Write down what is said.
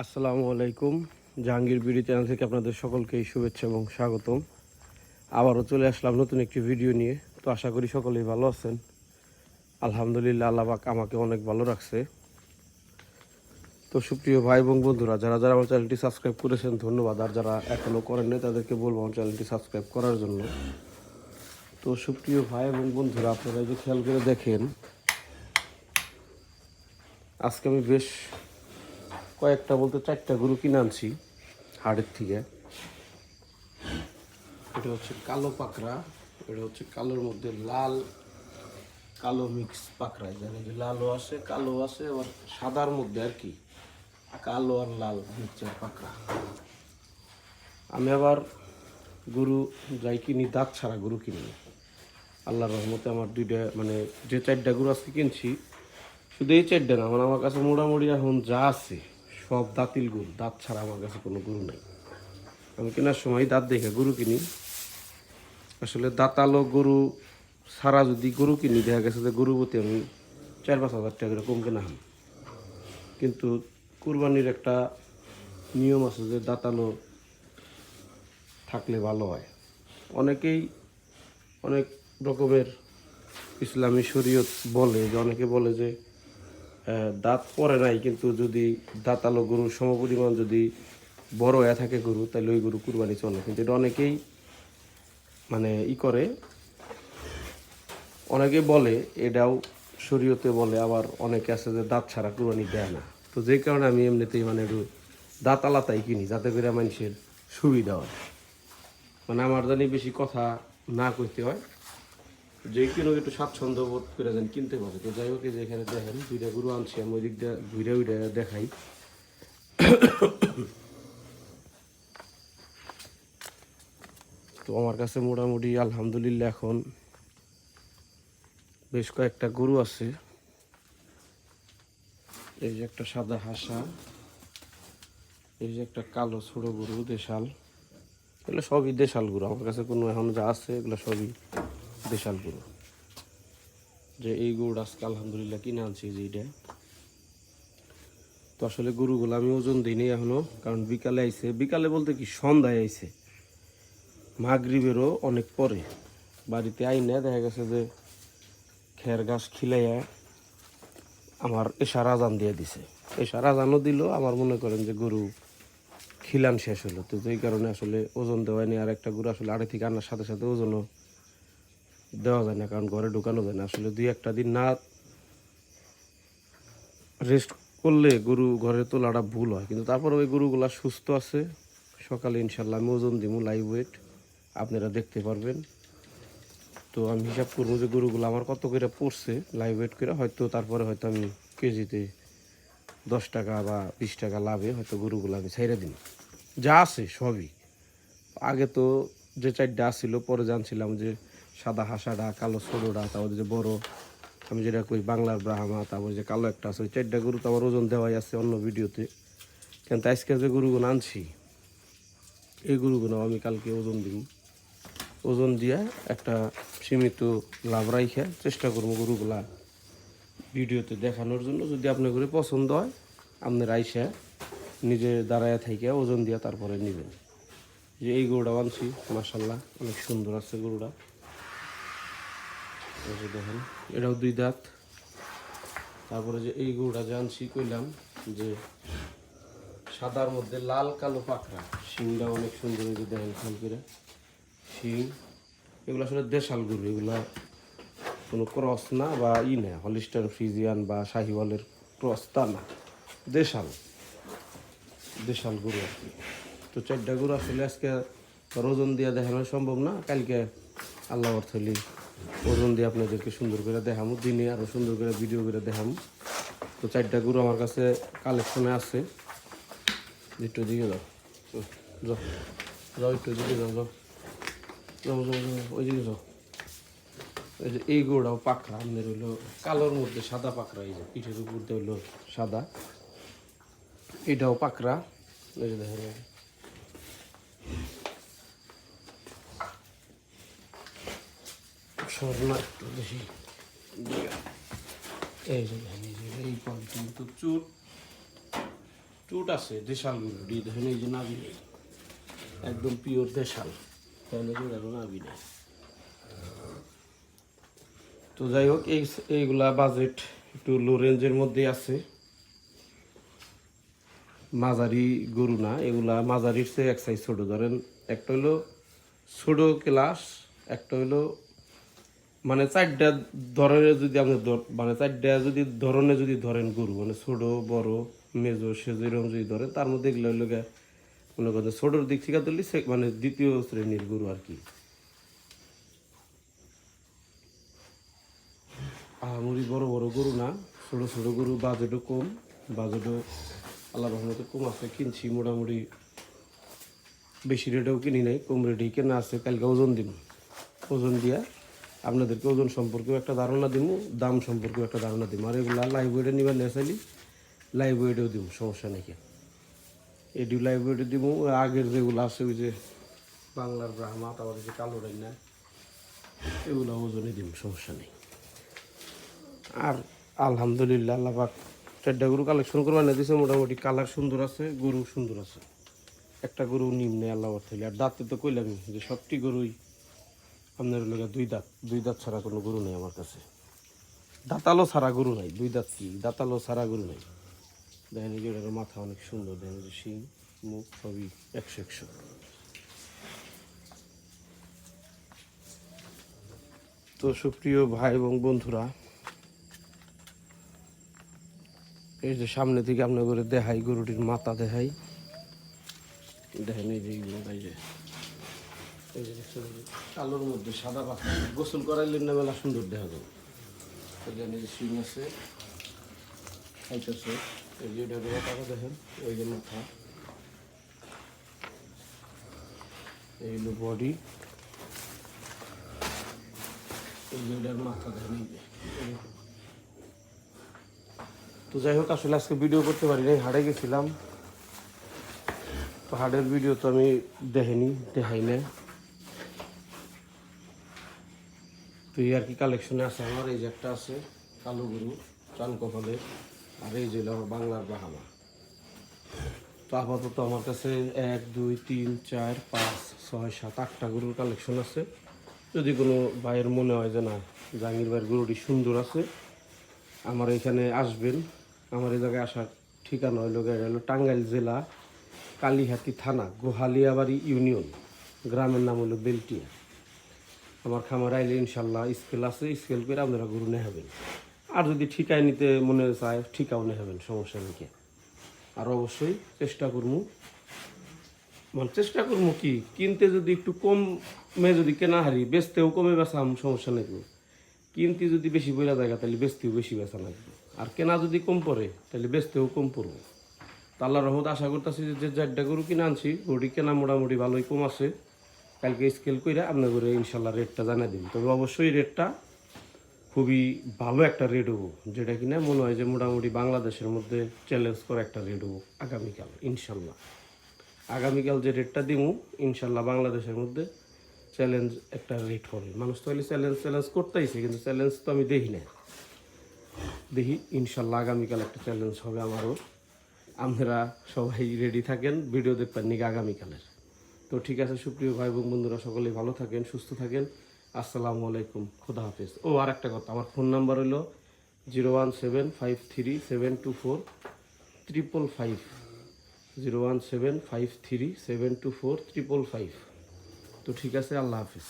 আসসালামু আলাইকুম। Jahangir BD channel থেকে আপনাদের সকলকেই শুভেচ্ছা এবং স্বাগতম। আবারও চলে আসলাম নতুন একটি ভিডিও নিয়ে। তো আশা করি সকলেই ভালো আছেন। আলহামদুলিল্লাহ আল্লাহ পাক আমাকে অনেক ভালো রাখছে। তো সুপ্রিয় ভাই এবং বন্ধুরা, যারা যারা আমার চ্যানেলটি সাবস্ক্রাইব করেছেন, ধন্যবাদ। আর যারা এখনও করেননি তাদেরকে বলব আমার চ্যানেলটি সাবস্ক্রাইব করার জন্য। তো সুপ্রিয় ভাই এবং বন্ধুরা, আপনারা যে খেয়াল করে দেখেন, আজকে আমি বেশ কয়েকটা বলতে চারটা গরু কিনে আনছি হাটের থেকে। এটা হচ্ছে কালো পাকড়া, এটা হচ্ছে কালোর মধ্যে লাল, কালো মিক্স পাকড়া। জানি যে লালও আছে কালো আছে, আবার সাদার মধ্যে আর কি, কালো আর লাল মিক্সার পাকড়া। আমি আবার গরু যাই কিনি, দাঁত ছাড়া গরু কিনি। আল্লাহর রহমতে আমার দুইটা মানে যে চারটা গরু আজকে কিনছি, শুধু এই চারটা না মানে আমার কাছে মোটামুটি এখন যা আছে সব দাঁতিল গরু, দাঁত ছাড়া আমার কাছে কোনো গরু নেই। আমি কেনার সময় দাঁত দেখে গরু কিনি। আসলে দাঁতালো গরু ছাড়া যদি গরু কিনি, দেখা গেছে যে গরু প্রতি আমি চার পাঁচ হাজার টাকা করে কম কেনা হন কিন্তু কুরবানির একটা নিয়ম আছে যে দাঁতালো থাকলে ভালো হয়। অনেকেই অনেক রকমের ইসলামী শরীয়ত বলে যে, অনেকে বলে যে দাঁত পরে নাই, কিন্তু যদি দাঁতালো গরুর সমপরিমাণ যদি বড় হয়ে থাকে গরু তাহলে ওই গরু কুরবানি চলে। কিন্তু এটা অনেকেই মানে ই করে। অনেকে বলে, এটাও শরীয়তে বলে, আবার অনেকে আছে যে দাঁত ছাড়া কুরবানি দেয় না। তো যে কারণে আমি এমনিতেই মানে একটু দাঁত আলাতাই কিনি, যাতে করে মানুষের সুবিধা হয়। মানে আমার জানি বেশি কথা না কইতে হয় যে কোনো একটু স্বাচ্ছন্দ্য বোধ করে যেন কিনতে পারে। তো যাই হোক যেখানে দেখেন, দুইটা গরু আনছি, আমি ওই দিক দিয়ে ঘুরে উইরে দেখাই। তো আমার কাছে মোটামুটি আলহামদুলিল্লাহ এখন বেশ কয়েকটা গরু আছে। এই যে একটা সাদা হাসা, এই যে একটা কালো ছোট গরু, দেশাল। এগুলো সবই দেশাল গরু, আমার কাছে কোনো এখন যা আছে এগুলো সবই দেশাল গরু। যে এই গরুটা আজকে আলহামদুলিল্লাহ কিনে আনছি যে এইটা তো আসলে গরুগুলো আমি ওজন দিইনি এখনও, কারণ বিকালে আইছে। বিকালে বলতে কি, সন্ধ্যায় আইছে। মাগরিবেরও অনেক পরে। বাড়িতে আইনে দেখা গেছে যে খের গাছ খিলাইয়া আমার এশার আজান দিয়ে দিছে। এশার আজানও দিল আমার মনে করেন যে গরু খিলান শেষ হলো। তো এই কারণে আসলে ওজন দেওয়া নেই আর একটা গরু আসলে আড়ে থেকে আনার সাথে সাথে ওজনও দেওয়া যায় না, কারণ ঘরে ঢুকানো যায় না। আসলে দুই একটা দিন না রেস্ট করলে গরু ঘরে তো তোলাটা ভুল হয়। কিন্তু তারপর ওই গরুগুলা সুস্থ আছে। সকালে ইনশাল্লাহ আমি ওজন দিব লাইভ ওয়েট আপনারা দেখতে পারবেন। তো আমি হিসাব করব যে গরুগুলো আমার কত করে পড়ছে লাইভ ওয়েট করে। হয়তো তারপরে হয়তো আমি কেজিতে দশ টাকা বা বিশ টাকা লাভে হয়তো গরুগুলো আমি ছেড়ে দিন যা আছে সবই। আগে তো যে চারটা আসছিল পরে জানছিলাম যে সাদা হাসাটা কালো ছোটোটা তারপরে যে বড়, আমি যেটা কই, বাংলার ব্রাহ্মা, তারপরে যে কালো একটা আছে, ওই চারটা গরু তো আমার ওজন দেওয়াই আছে অন্য ভিডিওতে। কিন্তু আজকে যে গরুগুলো আনছি, এই গরুগুলো আমি কালকে ওজন দিব। ওজন দিয়া একটা সীমিত লাভ রাইখে চেষ্টা করব গরুগুলা ভিডিওতে দেখানোর জন্য। যদি আপনার পছন্দ হয়, আপনার আইসা নিজের দাঁড়ায় থেকে ওজন দিয়া তারপরে নেবেন। যে এই গরুটা আনছি মাসাল্লাহ অনেক সুন্দর আছে গরুটা। এই দেখেন, এটাও দুই দাঁত। তারপরে যে এই গরুটা যে আনছি, কইলাম যে সাদার মধ্যে লাল, কালো, পাকড়া। শিংটা অনেক সুন্দর এই যে দেখেন খেয়াল করে। শিং, এগুলো আসলে দেশাল গরু, এগুলা কোনো ক্রস না বা ই না, হলিস্টার ফ্রিজিয়ান বা শাহিওয়ালের ক্রস তা না। দেশাল দেশাল গরু আর কি। তো চারটা গরু আসলে আজকে ওজন দিয়ে দেখানো সম্ভব না, কালকে আল্লাহ অর্থলি ওজন দিয়ে আপনাদেরকে সুন্দর করে দেখামো, দিনে আরও সুন্দর করে ভিডিও করে দেখামো। তো চারটা গরু আমার কাছে কালেকশনে আছে। একটু দিকে যাও। যাও। একটু দিকে যাও যাও। যাও যাও ওই দিকে যাও। এই যে এই গোড়াও পাখরা আমাদের হইল কালোর মধ্যে সাদা পাখরা, এই যে পিঠের উপর দিয়ে হইল সাদা। এটাও পাকড়া এই যে দেখেন। একটু বেশি এই যে এই যে এই কোয়ালিটি তো চুট টুট আছে দেশাল ডি দেখেন এই যে নাবি নেই একদম পিওর দেশাল তাহলে জোড়ারও নাবি নেই তো যাই হোক এই এইগুলা বাজেট একটু লো রেঞ্জের মধ্যে আছে মাঝারি গরু না এগুলা মাঝারির চেয়ে এক সাইজ ছোটো ধরেন একটা হলো ছোটো ক্লাস একটা হলো মানে চারটা ধরনের যদি আপনি মানে চারটা যদি ধরনের যদি ধরেন গরু মানে ছোট, বড়, মেজো, সেজো এরকম যদি ধরেন, তার মধ্যে এগুলো গিয়ে, মনে করেন ছোটোর দিক থেকে ধরলে সে- মানে দ্বিতীয় শ্রেণির গরু আর কি। আহামরি বড় বড় গরু না, ছোট ছোট গরু, বাজেটও কম, বাজেটও আল্লাহ রহমতে কম আছে, কিনছি মোটামুটি, বেশি রেটেও কিনি নাই, কম রেটেই কেনা আছে, কালকে ওজন দিব ওজন দিয়া আপনাদেরকে ওজন সম্পর্কেও একটা ধারণা দিব, দাম সম্পর্কেও একটা ধারণা দিব। আর এগুলা লাইভ ওয়েটে নিবার নেচাইলি লাইভ ওয়েটেও দিব, সমস্যা নেই এটি লাইভ ওয়েটে দিব আগের যেগুলো আছে, ওই যে বাংলার ব্রাহ্মা, তারপরে যে কালো রান্না এগুলো ওজনে দিব, সমস্যা নেই। আর আলহামদুলিল্লাহ, আল্লাহ চারটা গরু কালেকশন করবার না দিছে, মোটামুটি কালার সুন্দর আছে, গরু সুন্দর আছে। একটা গরু নিম্নে আল্লাহ আর দাঁতে তো কইলামই যে সবটি গরুই আপনার লোক দুই দাঁত দুই দাঁত ছাড়া কোনো গরু নেই আমার কাছে। দাঁতালো ছাড়া গরু নাই, দুই দাঁত কি? দাঁতালো ছাড়া গরু নাই। দেখেন যে মাথা অনেক সুন্দর, দেখেন যে শিং, মুখ সবই একশো একশো। তো সুপ্রিয় ভাই এবং বন্ধুরা, এই যে সামনে থেকে আপনার করে দেখাই, গরুটির মাথা দেখাই। দেখেন এই যে এই যে। কালোর মধ্যে সাদা পাতা গোসল করাইলেন না মেলা সুন্দর দেখা যাবে। এখানে শিং আছে খাইতেছে এই যে টাকা দেখেন, এই যে মাথা। এই হলো বডি মাথা দেখেন। তো যাই হোক, আসলে আজকে ভিডিও করতে পারি নাই হাটে গেছিলাম। তো হাটের ভিডিও তো আমি দেখিনি, দেখাই না তো এই আর কি কালেকশনে আছে? আমার এই যে একটা আছে, কালো গরু চান কপালের আর এই যে হলো আমার বাংলার বাহামা। তো আপাতত আমার কাছে এক, দুই, তিন, চার, পাঁচ, ছয়, সাত, আটটা গরুর কালেকশন আছে। যদি কোনো ভাইয়ের মনে হয় যে না, জাহাঙ্গীর ভাইয়ের গরুটি সুন্দর আছে, আমার এখানে আসবেন। আমার এই জায়গায় আসার ঠিকানা হইল গিয়ে হলো টাঙ্গাইল জেলা কালীহাতি থানা, গোহালিয়াবাড়ি ইউনিয়ন, গ্রামের নাম হলো বেলটিয়া। আমার খামার আইলে ইনশাল্লাহ স্কেল আছে, স্কেল করে আপনারা গরু নেহাবেন আর যদি ঠিকায় নিতে মনে চায়, ঠিকাও নেহাবেন সমস্যা নেই কে। আর অবশ্যই চেষ্টা করব মানে চেষ্টা করব কি, কিনতে যদি একটু কম কমে যদি কেনা হারি, বেচতেও কমে বেচাম সমস্যা নেই কোনো। কিনতে যদি বেশি বইলা জায়গা, তাহলে বেচতেও বেশি বেচা লাগবে। আর কেনা যদি কম পড়ে, তাহলে বেচতেও কম পড়ব। তা আল্লাহ রহমত আশা করতেছি যে যে চারটা গরু কিনে আনছি, গরুটি কেনা মোটামুটি ভালোই কম আছে। কালকে স্কেল করে আপনার করে ইনশাল্লাহ রেটটা জানিয়ে দিন তবে অবশ্যই রেটটা খুবই ভালো একটা রেট হব, যেটা কিনা মনে হয় যে মোটামুটি বাংলাদেশের মধ্যে চ্যালেঞ্জ করা একটা রেট হব আগামীকাল, ইনশাল্লাহ। আগামীকাল যে রেটটা দিব ইনশাল্লাহ বাংলাদেশের মধ্যে চ্যালেঞ্জ একটা রেট হবে। মানুষ তো হলে চ্যালেঞ্জ চ্যালেঞ্জ করতেইছে, কিন্তু চ্যালেঞ্জ তো আমি দেখি না দেখি, ইনশাল্লাহ আগামীকাল একটা চ্যালেঞ্জ হবে আমারও। আপনারা সবাই রেডি থাকেন ভিডিও দেখবেন নাকি আগামীকালের। তো ঠিক আছে, সুপ্রিয় ভাই এবং বন্ধুরা, সকলেই ভালো থাকেন, সুস্থ থাকেন। আসসালামু আলাইকুম, খোদা হাফেজ। ও আর একটা কথা, আমার ফোন নাম্বার হলো zero one seven five three seven two four triple five. Zero one seven five three seven two four triple five. তো ঠিক আছে, আল্লাহ হাফিজ।